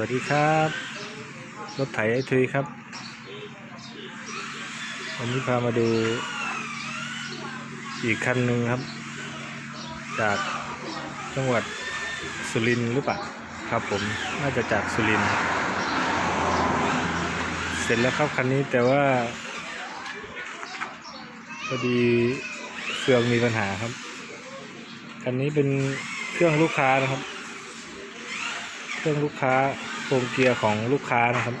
วัสดีครับ รถไถไอทุยครับ วันนี้พามาดู อีกคันหนึ่งครับ จากจังหวัดสุรินทร์หรือเปล่าครับผมน่าจะจากสุรินทร์เสร็จแล้วครับคันนี้แต่ว่าพอดีเฟืองมีปัญหาครับ คันนี้เป็นเครื่องลูกค้านะครับ เครื่องลูกค้าโครงเกียร์ของลูกค้านะครับ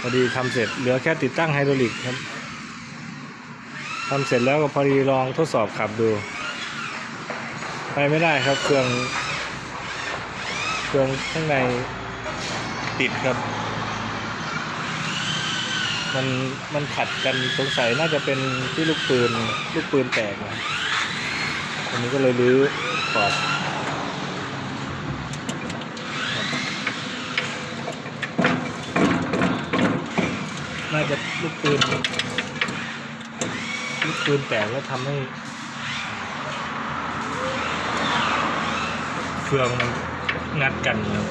พอดีทำเสร็จเหลือแค่ติดตั้งไฮดรอลิกครับทำเสร็จแล้วก็พอดีลองทดสอบขับดู ไปไม่ได้ครับเครื่อง เครื่องข้างในติดครับ มันมันขัดกันสงสัยน่าจะเป็นที่ลูกปืนลูกปืนแตกนะอันนี้ก็เลยรื้อถอด น่าจะ ลูกปืนลูกปืนแตกแล้วทำให้เฟืองมันงัดกันครับ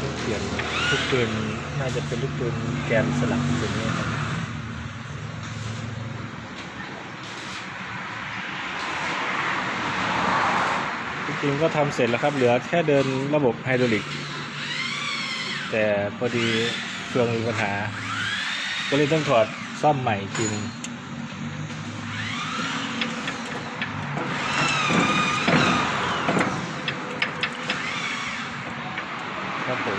ต้องเปลี่ยนลูกปืนน่าจะเป็นลูกปืนแกนสลักตัวนี้ครับจริงๆก็ทำเสร็จแล้วครับ เหลือแค่เดินระบบไฮดรอลิก แต่พอดี เครื่องมีปัญหา ก็เลยต้องถอดซ่อมใหม่อีกทีนึงครับผม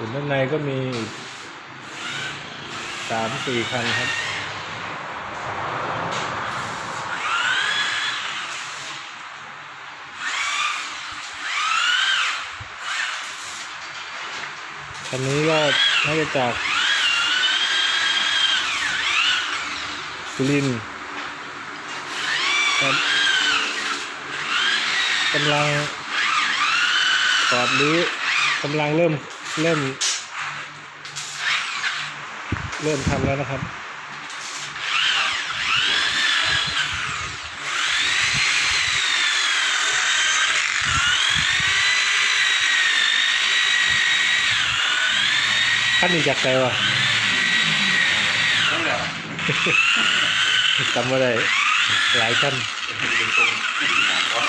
ส่วนด้านในก็มีสามสี่คันครับคันนี้ก็น่าจะจากสุรินทร์ครับกำลังตอดหรือกำลังเริ่ม เริ่ม เริ่มทำแล้วนะครับขั้นนี้จากใครวะนั่นแหละจำว่าได้หลายขั้นเป็นตรงที่หลังวะ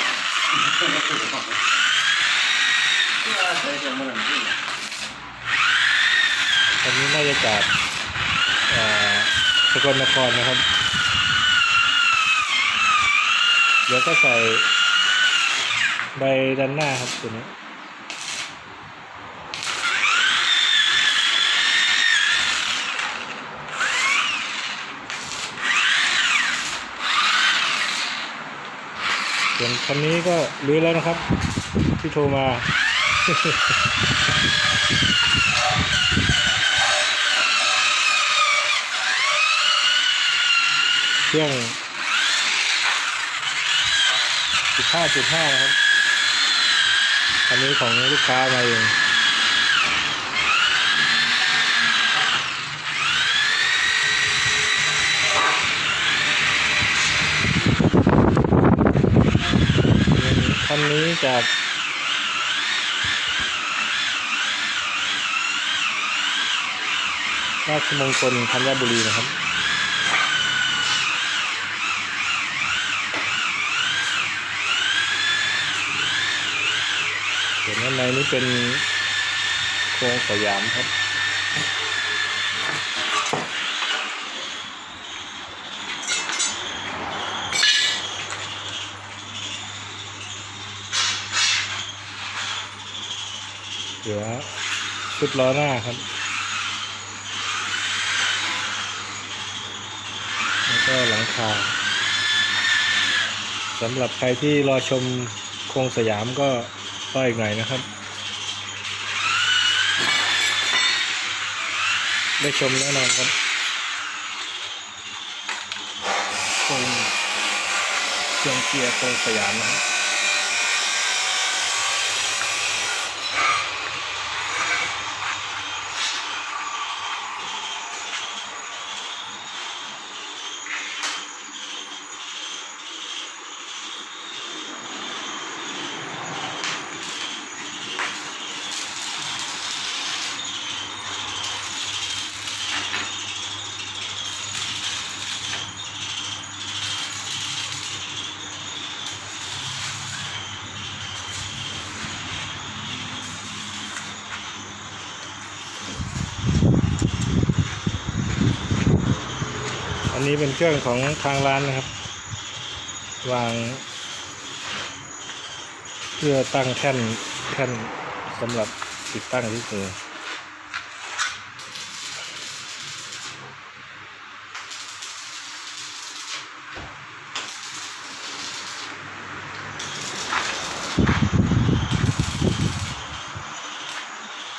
ไม่ถูกต้องเพื่อใช้จะมัน อันนี้น่าจะจากสกลนครนะครับ เดี๋ยวก็ใส่ใบด้านหน้าครับตัวนี้ส่วนคันนี้ก็รื้อแล้วนะครับ ที่โทรมา เครื่อง 15.5 นะครับ อันนี้ของลูกค้ามาเองคันนี้จากราชมงคลธัญบุรีนะครับ ส่วนด้านในนี้เป็นโครงสยามครับ เหลือชุดล้อหน้าครับ แล้วก็หลังคาสำหรับใครที่รอชมโครงสยามก็ ป้ายอีกหน่อยนะครับ ได้ชมแน่นอนครับตรงเชียงเกียร์โรงสยามนะครับ อันนี้เป็นเครื่องของทางร้านนะครับ วาง เพื่อตั้งแท่นแท่นสำหรับติดตั้งที่มือ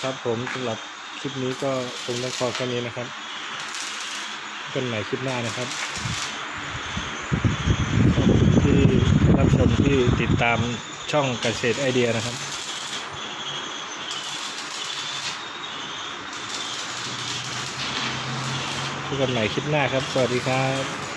ครับผมสำหรับคลิปนี้ก็คงต้องพอแค่นี้นะครับ กันใหม่คลิปหน้านะครับขอบคุณที่รับชมที่ติดตามช่องเกษตรไอเดียนะครับพบกันใหม่คลิปหน้าครับ สวัสดีครับ